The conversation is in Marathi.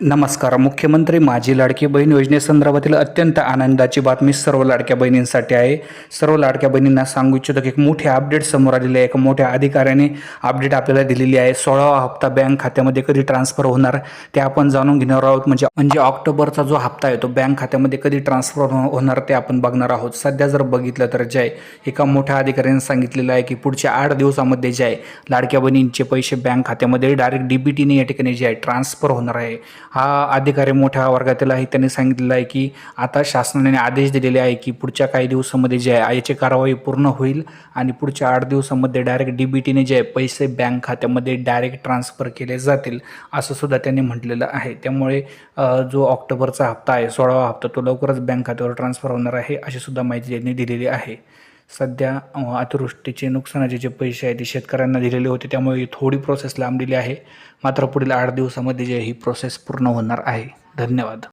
नमस्कार. मुख्यमंत्री माझी लाडकी बहीण योजनेसंदर्भातील अत्यंत आनंदाची बातमी सर्व लाडक्या बहिणींसाठी आहे. सर्व लाडक्या बहिणींना सांगू इच्छितो की एक मोठे अपडेट समोर आलेले आहे. एका मोठ्या अधिकाऱ्याने अपडेट आपल्याला दिलेली आहे. सोळावा हप्ता बँक खात्यामध्ये कधी ट्रान्सफर होणार ते आपण जाणून घेणार आहोत. म्हणजे म्हणजे ऑक्टोबरचा जो हप्ता आहे तो बँक खात्यामध्ये कधी ट्रान्सफर हो- होणार ते आपण बघणार आहोत. सध्या जर बघितलं तर जे एका मोठ्या अधिकाऱ्याने सांगितलेलं आहे की पुढच्या आठ दिवसामध्ये जे आहे लाडक्या बहिणींचे पैसे बँक खात्यामध्ये डायरेक्ट डी टीने या ठिकाणी जे आहे ट्रान्सफर होणार आहे. हा अधिकारी मोठ्या वर्गातील आहे त्यांनी सांगितलेलं आहे की आता शासनाने आदेश दिलेले आहे की पुढच्या काही दिवसामध्ये जे आहे याची कारवाई पूर्ण होईल आणि पुढच्या आठ दिवसामध्ये डायरेक्ट डी बी टीने जे आहे पैसे बँक खात्यामध्ये डायरेक्ट ट्रान्सफर केले जातील असं सुद्धा त्यांनी म्हटलेलं आहे. त्यामुळे जो ऑक्टोबरचा हप्ता आहे सोळावा हप्ता तो लवकरच बँक खात्यावर ट्रान्सफर होणार आहे अशी सुद्धा माहिती त्यांनी दिलेली आहे. सध्या अतिवृष्टीचे नुकसानाचे जे पैसे आहेत ते शेतकऱ्यांना दिलेले होते. त्यामुळे ही थोडी प्रोसेस लांबलेली आहे. मात्र पुढील आठ दिवसामध्ये जे ही प्रोसेस पूर्ण होणार आहे. धन्यवाद.